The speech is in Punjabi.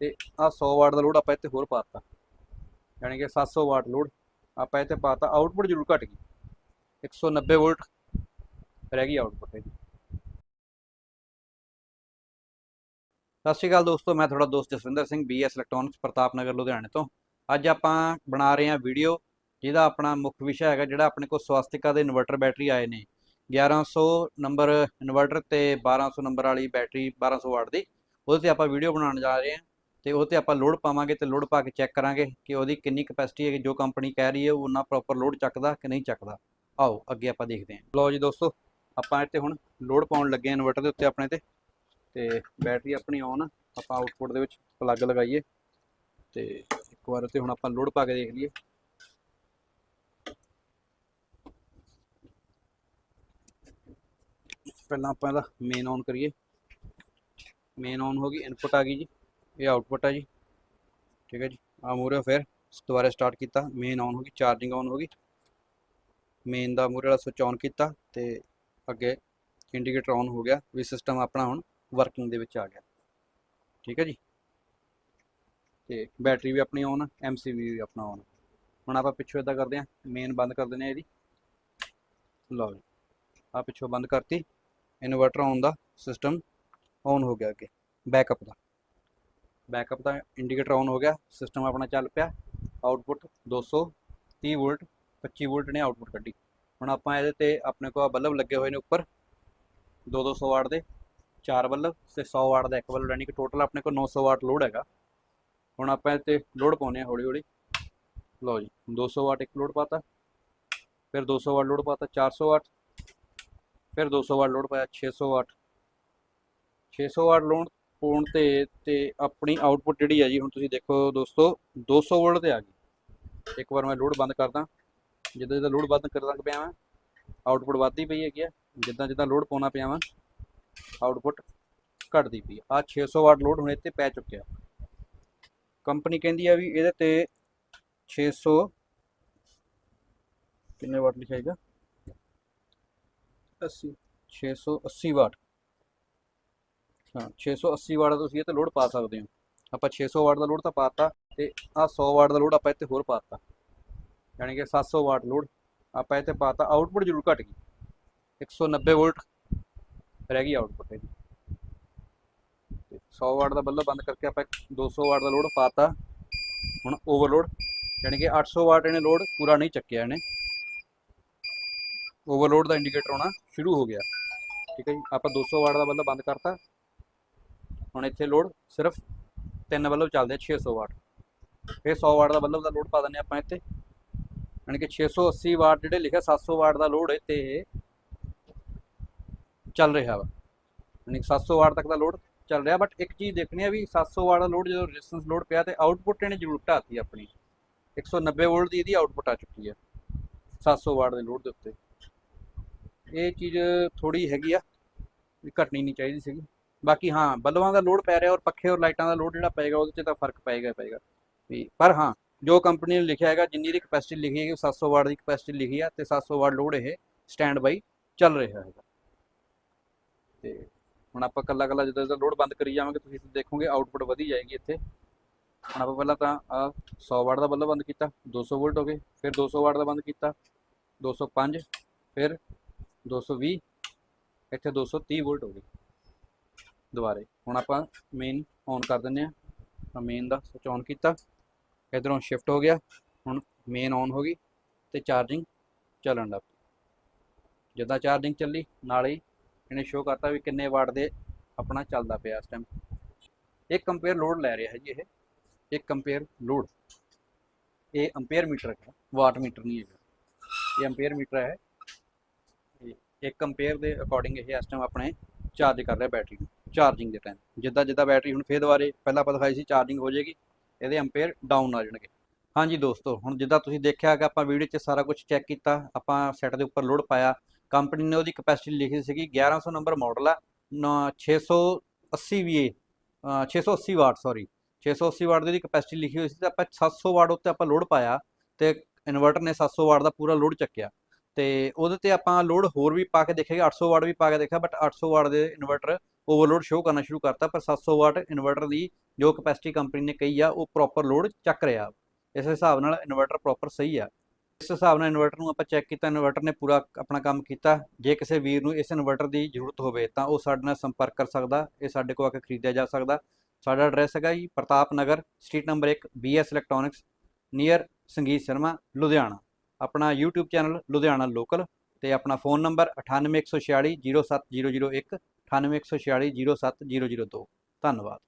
ਤੇ ਆ 100 ਵਾਟ ਦਾ ਲੋਡ ਆਪਾਂ ਇੱਥੇ ਹੋਰ ਪਾਤਾ ਯਾਨੀ ਕਿ 700 ਵਾਟ ਲੋਡ ਆਪਾਂ ਇੱਥੇ ਪਾਤਾ ਆਊਟਪੁੱਟ ਜ਼ਰੂਰ ਘਟ ਗਈ। 190 ਵੋਲਟ ਰਹਿ ਗਈ ਆਊਟਪੁੱਟ ਇਹਦੀ। ਸਤਿ ਸ਼੍ਰੀ ਅਕਾਲ ਦੋਸਤੋ, ਮੈਂ ਤੁਹਾਡਾ ਦੋਸਤ ਜਸਵਿੰਦਰ ਸਿੰਘ BS ਇਲੈਕਟ੍ਰੋਨਿਕਸ ਪ੍ਰਤਾਪ ਨਗਰ, ਲੁਧਿਆਣੇ ਤੋਂ। ਅੱਜ ਆਪਾਂ ਬਣਾ ਰਹੇ ਹਾਂ ਵੀਡੀਓ ਜਿਹਦਾ ਆਪਣਾ ਮੁੱਖ ਵਿਸ਼ਾ ਹੈਗਾ, ਜਿਹੜਾ ਆਪਣੇ ਕੋਲ ਸਵਾਸਤਿਕਾ ਦੇ ਇਨਵਰਟਰ ਬੈਟਰੀ ਆਏ ਨੇ। 1100 ਨੰਬਰ ਇਨਵਰਟਰ ਤੇ 1200 ਨੰਬਰ ਵਾਲੀ ਬੈਟਰੀ 1200 ਵਾਟ ਦੀ। ਉਹਦੇ ਤੇ ਆਪਾਂ ਵੀਡੀਓ ਬਣਾਉਣ ਜਾ ਰਹੇ ਹਾਂ। ਤੇ ਉਹ ਤੇ ਆਪਾਂ ਲੋਡ ਪਾਵਾਂਗੇ ਤੇ ਲੋਡ ਪਾ ਕੇ ਚੈੱਕ ਕਰਾਂਗੇ ਕਿ ਉਹਦੀ ਕਿੰਨੀ ਕਪੈਸਿਟੀ ਹੈ ਜੋ ਕੰਪਨੀ ਕਹਿ ਰਹੀ ਹੈ ਉਹ ਉਹਨਾਂ ਪ੍ਰੋਪਰ ਲੋਡ ਚੱਕਦਾ ਕਿ ਨਹੀਂ ਚੱਕਦਾ। ਆਓ, ਅੱਗੇ ਆਪਾਂ ਦੇਖਦੇ ਹਾਂ। ਲਓ ਜੀ ਦੋਸਤੋ, ਆਪਾਂ ਇੱਥੇ ਹੁਣ ਲੋਡ ਪਾਉਣ ਲੱਗੇ ਇਨਵਰਟਰ ਦੇ ਉੱਤੇ ਆਪਣੇ ਤੇ। ਤੇ ਬੈਟਰੀ ਆਪਣੀ ਔਨ ਆ, ਆਪਾਂ ਆਊਟਪੁੱਟ ਦੇ ਵਿੱਚ ਪਲੱਗ ਲਗਾਈਏ। ਤੇ ਇੱਕ ਵਾਰ ਉੱਤੇ ਹੁਣ ਆਪਾਂ ਲੋਡ ਪਾ ਕੇ ਦੇਖ ਲਈਏ। ਪਹਿਲਾਂ ਆਪਾਂ ਇਹਦਾ ਮੇਨ ਔਨ ਕਰੀਏ। ਮੇਨ ਔਨ ਹੋ ਗਈ ਇਨਪੁਟ ਆ ਗਈ ਜੀ। ਇਹ ਆਊਟਪੁੱਟ ਹੈ ਜੀ। ਠੀਕ ਹੈ ਜੀ। ਆ ਮੂਰੇ ਫਿਰ ਦੁਬਾਰਾ ਸਟਾਰਟ ਕੀਤਾ। ਮੇਨ ਆਨ ਹੋ ਗਈ ਚਾਰਜਿੰਗ ਆਨ ਹੋ ਗਈ। ਮੇਨ ਦਾ ਮੂਰੇ ਵਾਲਾ ਸਵਿਚ ਆਨ ਕੀਤਾ ਤੇ ਅੱਗੇ ਇੰਡੀਕੇਟਰ ਆਨ ਹੋ ਗਿਆ ਵੀ ਸਿਸਟਮ ਆਪਣਾ ਹੁਣ ਵਰਕਿੰਗ ਦੇ ਵਿੱਚ ਆ ਗਿਆ। ਠੀਕ ਹੈ ਜੀ। ਤੇ ਬੈਟਰੀ ਵੀ ਆਪਣੀ ਆਨ ਐਮਸੀਬੀ ਵੀ ਆਪਣਾ ਆਨ ਹੁਣ ਆਪਾਂ ਪਿੱਛੋਂ ਇਦਾਂ ਕਰਦੇ ਹਾਂ ਮੇਨ ਬੰਦ ਕਰ ਦਿੰਦੇ ਹਾਂ ਇਹਦੀ। ਲਓ ਜੀ। ਆ ਪਿੱਛੋਂ ਬੰਦ ਕਰਤੀ। ਇਨਵਰਟਰ ਆਨ ਦਾ ਸਿਸਟਮ ਆਨ ਹੋ ਗਿਆ ਅੱਗੇ ਬੈਕਅਪ ਦਾ। ਬੈਕਅਪ ਦਾ ਇੰਡੀਕੇਟਰ ਆਨ ਹੋ ਗਿਆ, ਸਿਸਟਮ ਆਪਣਾ ਚੱਲ ਪਿਆ, ਆਊਟਪੁੱਟ 230 ਵੋਲਟ 25 ਵੋਲਟ ਨੇ ਆਊਟਪੁੱਟ ਕੱਢੀ। ਹੁਣ ਆਪਾਂ ਇਹਦੇ ਤੇ ਆਪਣੇ ਕੋਲ ਬੱਲਬ ਲੱਗੇ ਹੋਏ ਨੇ ਉੱਪਰ 2-200 ਵਾਟ ਦੇ, ਚਾਰ ਬੱਲਬ ਤੇ 100 ਵਾਟ ਦਾ ਇੱਕ ਬੱਲਬ, ਯਾਨੀ ਕਿ ਟੋਟਲ ਆਪਣੇ ਕੋਲ 900 ਵਾਟ ਲੋਡ ਹੈਗਾ। ਹੁਣ ਆਪਾਂ ਇਹ ਤੇ ਲੋਡ ਪਾਉਨੇ ਆ ਹੌਲੀ ਹੌਲੀ ਲਓ ਜੀ 200 ਵਾਟ ਇੱਕ ਲੋਡ ਪਾਤਾ, ਫਿਰ 200 ਵਾਟ ਲੋਡ ਪਾਤਾ 400 ਵਾਟ, ਫਿਰ 200 ਵਾਟ ਲੋਡ ਪਾਇਆ 600 ਵਾਟ। 600 ਵਾਟ ਲੋਡ ਪਾਉਣ ਤੇ ਤੇ ਆਪਣੀ ਆਊਟਪੁੱਟ ਜਿਹੜੀ ਹੈ ਜੀ ਹੁਣ ਤੁਸੀਂ ਦੇਖੋ ਦੋਸਤੋ 200 ਵੋਲਟ ਤੇ ਆ ਗਈ। ਇੱਕ ਵਾਰ ਮੈਂ ਲੋਡ ਬੰਦ ਕਰਦਾ। ਜਿੱਦਾਂ ਜਿੱਦਾਂ ਲੋਡ ਬੰਦ ਕਰਦਾ ਪਿਆ ਮੈਂ ਆਊਟਪੁੱਟ ਵੱਧਦੀ ਪਈ ਹੈਗੀ ਆ। ਜਿੱਦਾਂ ਜਿੱਦਾਂ ਲੋਡ ਪਾਉਣਾ ਪਿਆ ਮੈਂ ਆਊਟਪੁੱਟ ਘਟਦੀ ਪਈ ਆ। 600 ਵਾਟ ਲੋਡ ਹੁਣ ਇੱਥੇ ਪੈ ਚੁੱਕਿਆ। ਕੰਪਨੀ ਕਹਿੰਦੀ ਆ ਵੀ ਇਹਦੇ ਤੇ 600 ਕਿੰਨੇ ਵਾਟ ਲਿਖਾਏਗਾ 80 680 ਵਾਟ। ਹਾਂ 680 ਵਾਟ ਦਾ ਤੁਸੀਂ ਇਹ ਤੇ ਲੋਡ ਪਾ ਸਕਦੇ ਹੋ। ਆਪਾਂ 600 ਵਾਟ ਦਾ ਲੋਡ ਤਾਂ ਪਾਤਾ ਤੇ ਆ 100 ਵਾਟ ਦਾ ਲੋਡ ਆਪਾਂ ਇੱਥੇ ਹੋਰ ਪਾਤਾ। ਯਾਨੀ ਕਿ 700 ਵਾਟ ਲੋਡ ਆਪਾਂ ਇੱਥੇ ਪਾਤਾ। ਆਊਟਪੁੱਟ ਜ਼ਰੂਰ ਘਟ ਗਈ। 190 ਵੋਲਟ ਰਹਿ ਗਈ ਆਊਟਪੁੱਟ ਇਹਦੀ। ਤੇ 100 ਵਾਟ ਦਾ ਬੱਲਬ ਬੰਦ ਕਰਕੇ ਆਪਾਂ 200 ਵਾਟ ਦਾ ਲੋਡ ਪਾਤਾ। ਹੁਣ ਓਵਰਲੋਡ, ਯਾਨੀ ਕਿ 800 ਵਾਟ ਇਹਨੇ ਲੋਡ ਪੂਰਾ ਨਹੀਂ ਚੱਕਿਆ ਇਹਨੇ। ਓਵਰਲੋਡ ਦਾ ਇੰਡੀਕੇਟਰ ਆਉਣਾ ਸ਼ੁਰੂ ਹੋ ਗਿਆ। ਠੀਕ ਹੈ ਜੀ, ਆਪਾਂ 200 ਵਾਟ ਦਾ ਬੱਲਬ ਬੰਦ ਕਰਤਾ। ਹੁਣ ਇੱਥੇ ਲੋਡ ਸਿਰਫ ਤਿੰਨ ਬੱਲਬ ਚੱਲਦੇ ਆ 600 ਵਾਟ। ਫਿਰ 100 ਵਾਟ ਦਾ ਬੱਲਬ ਦਾ ਲੋਡ ਪਾ ਦਿੰਦੇ ਆਪਾਂ ਇੱਥੇ। ਯਾਨੀ ਕਿ 680 ਵਾਟ ਜਿਹੜੇ ਲਿਖਿਆ 700 ਵਾਟ ਦਾ ਲੋਡ ਇੱਥੇ ਚੱਲ ਰਿਹਾ ਵਾ। ਯਾਨੀ ਕਿ 700 ਵਾਟ ਤੱਕ ਦਾ ਲੋਡ ਚੱਲ ਰਿਹਾ ਬਟ ਇੱਕ ਚੀਜ਼ ਦੇਖਣੀ ਆ ਵੀ 700 ਵਾਟ ਦਾ ਲੋਡ ਜਦੋਂ ਰੈਜ਼ਿਸਟੈਂਸ ਲੋਡ ਪਿਆ ਤੇ ਆਊਟਪੁੱਟ ਇਹਨੇ ਜ਼ਰੂਰ ਘਟਾਤੀ ਆਪਣੀ। 190 ਵੋਲਟ ਦੀ ਇਹਦੀ ਆਊਟਪੁੱਟ ਆ ਚੁੱਕੀ ਹੈ 700 ਵਾਟ ਦੇ ਲੋਡ ਦੇ ਉੱਤੇ। ਇਹ ਚੀਜ਼ ਥੋੜੀ ਹੈਗੀ ਆ ਘਟਣੀ ਨਹੀਂ ਚਾਹੀਦੀ ਸੀਗੀ। ਬਾਕੀ ਹਾਂ, ਬਲਬਾਂ ਦਾ ਲੋਡ ਪੈ ਰਿਹਾ ਔਰ ਪੱਖੇ ਔਰ ਲਾਈਟਾਂ ਦਾ ਲੋਡ ਜਿਹੜਾ ਪਏਗਾ, ਉਹਦੇ 'ਚ ਤਾਂ ਫ਼ਰਕ ਪਏਗਾ ਹੀ ਪਏਗਾ। ਵੀ, ਪਰ ਹਾਂ, ਜੋ ਕੰਪਨੀ ਨੇ ਲਿਖਿਆ ਹੈਗਾ, ਜਿੰਨੀ ਦੀ ਕਪੈਸਿਟੀ ਲਿਖੀ ਹੈਗੀ, ਉਹ 700 ਵਾਟ ਦੀ ਕਪੈਸਿਟੀ ਲਿਖੀ ਆ ਤੇ 700 ਵਾਟ ਲੋਡ ਇਹ ਸਟੈਂਡ ਬਾਈ ਚੱਲ ਰਿਹਾ ਹੈਗਾ। ਤੇ ਹੁਣ ਆਪਾਂ ਕੱਲਾ ਕੱਲਾ ਜਦੋਂ ਜਦੋਂ ਲੋਡ ਬੰਦ ਕਰੀ ਜਾਵਾਂਗੇ, ਤੁਸੀਂ ਦੇਖੋਗੇ ਆਊਟਪੁੱਟ ਵਧੀ ਜਾਏਗੀ ਇੱਥੇ। ਹੁਣ ਆਪਾਂ ਪਹਿਲਾਂ ਤਾਂ ਆ 100 ਵਾਟ ਦਾ ਬੱਲਬ ਬੰਦ ਕੀਤਾ 200 ਵੋਲਟ ਹੋ ਗਏ, ਫਿਰ 200 ਵਾਟ ਦਾ ਬੰਦ ਕੀਤਾ 205 ਫਿਰ 220 ਇੱਥੇ 230 ਵੋਲਟ ਹੋ ਗਏ। ਦੁਬਾਰੇ। ਹੁਣ ਆਪਾਂ ਮੇਨ ਔਨ ਕਰ ਦਿੰਨੇ ਆ ਮੇਨ ਦਾ ਸਵਿਚ ਔਨ ਕੀਤਾ। ਇਧਰੋਂ ਸ਼ਿਫਟ ਹੋ ਗਿਆ। ਹੁਣ ਮੇਨ ਔਨ ਹੋ ਗਈ ਤੇ ਚਾਰਜਿੰਗ ਚੱਲਣ ਲੱਗ ਪਈ। ਜਿੱਦਾਂ ਚਾਰਜਿੰਗ ਚੱਲੀ, ਨਾਲ ਹੀ ਇਹਨੇ ਸ਼ੋ ਕਰਤਾ ਵੀ ਕਿੰਨੇ ਵਾਟ ਦੇ ਆਪਣਾ ਚੱਲਦਾ ਪਿਆ ਇਸ ਟਾਈਮ ਇੱਕ ਕੰਪੇਅਰ ਲੋਡ ਲੈ ਰਿਹਾ ਹੈ ਜੀ ਇਹ। ਇੱਕ ਕੰਪੇਅਰ ਲੋਡ ਇਹ ਅੰਪੇਅਰ ਮੀਟਰ ਹੈ। ਵਾਟ ਮੀਟਰ ਨਹੀਂ ਹੈਗਾ। ਇਹ ਅੰਪੇਅਰ ਮੀਟਰ ਹੈ। ਇੱਕ ਕੰਪੇਅਰ ਦੇ ਅਕੋਰਡਿੰਗ ਇਹ ਇਸ ਟਾਈਮ ਆਪਣੇ ਚਾਰਜ ਕਰ ਰਿਹਾ ਬੈਟਰੀ ਨੂੰ। ਚਾਰਜਿੰਗ ਦੇ ਟਾਈਮ ਜਿੱਦਾਂ ਜਿੱਦਾਂ ਬੈਟਰੀ ਹੁਣ ਫੇਰ ਦੁਬਾਰੇ ਪਹਿਲਾਂ ਆਪਾਂ ਦਿਖਾਈ ਸੀ ਚਾਰਜਿੰਗ ਹੋ ਜਾਏਗੀ ਇਹਦੇ ਅੰਪੇਅਰ ਡਾਊਨ ਆ ਜਾਣਗੇ। ਹਾਂਜੀ ਦੋਸਤੋ ਹੁਣ ਜਿੱਦਾਂ ਤੁਸੀਂ ਦੇਖਿਆ ਕਿ ਆਪਾਂ ਵੀਡੀਓ 'ਚ ਸਾਰਾ ਕੁਝ ਚੈੱਕ ਕੀਤਾ ਆਪਾਂ ਸੈੱਟ ਦੇ ਉੱਪਰ ਲੋਡ ਪਾਇਆ। ਕੰਪਨੀ ਨੇ ਉਹਦੀ ਕਪੈਸਿਟੀ ਲਿਖੀ ਸੀਗੀ 1100 ਨੰਬਰ ਮਾਡਲ ਆ ਨ- 680 VA ਅ, 680 ਵਾਟ ਸੌਰੀ 680 ਵਾਟ ਦੀ ਉਹਦੀ ਕਪੈਸਿਟੀ ਲਿਖੀ ਹੋਈ ਸੀ ਤੇ ਆਪਾਂ 700 ਵਾਟ ਉੱਤੇ ਆਪਾਂ ਲੋਡ ਪਾਇਆ ਤੇ ਇਨਵਰਟਰ ਨੇ 700 ਵਾਟ ਦਾ ਪੂਰਾ ਲੋਡ ਚੱਕਿਆ। ਤੇ ਉਹਦੇ ਤੇ ਆਪਾਂ ਲੋਡ ਹੋਰ ਵੀ ਪਾ ਕੇ ਦੇਖਿਆ 800 ਵਾਟ ਵੀ ਪਾ ਕੇ ਦੇਖਿਆ ਬਟ 800 ਵਾਟ ਦੇ ਇਨਵਰਟਰ ਓਵਰਲੋਡ ਸ਼ੋ ਕਰਨਾ ਸ਼ੁਰੂ ਕਰਤਾ, ਪਰ 700 ਵਾਟ ਇਨਵਰਟਰ ਦੀ ਜੋ ਕਪੈਸਿਟੀ ਕੰਪਨੀ ਨੇ ਕਹੀ ਆ, ਉਹ ਪ੍ਰੋਪਰ ਲੋਡ ਚੱਕ ਰਿਹਾ। ਇਸ ਹਿਸਾਬ ਨਾਲ ਇਨਵਰਟਰ ਪ੍ਰੋਪਰ ਸਹੀ ਆ। ਇਸ ਹਿਸਾਬ ਨਾਲ ਇਨਵਰਟਰ ਨੂੰ ਆਪਾਂ ਚੈੱਕ ਕੀਤਾ, ਇਨਵਰਟਰ ਨੇ ਪੂਰਾ ਆਪਣਾ ਕੰਮ ਕੀਤਾ। ਜੇ ਕਿਸੇ ਵੀਰ ਨੂੰ ਇਸ ਇਨਵਰਟਰ ਦੀ ਜ਼ਰੂਰਤ ਹੋਵੇ, ਤਾਂ ਉਹ ਸਾਡੇ ਨਾਲ ਸੰਪਰਕ ਕਰ ਸਕਦਾ, ਇਹ ਸਾਡੇ ਕੋਲ ਆ ਕੇ ਖਰੀਦਿਆ ਜਾ ਸਕਦਾ। ਸਾਡਾ ਐਡਰੈਸ ਹੈਗਾ ਜੀ Pratap Nagar street number 1 BS electronics near Sangeet Sharma Ludhiana. ਆਪਣਾ YouTube ਚੈਨਲ ਲੁਧਿਆਣਾ ਲੋਕਲ ਤੇ ਆਪਣਾ ਫੋਨ ਨੰਬਰ 9814607001 9814607002 ਧੰਨਵਾਦ।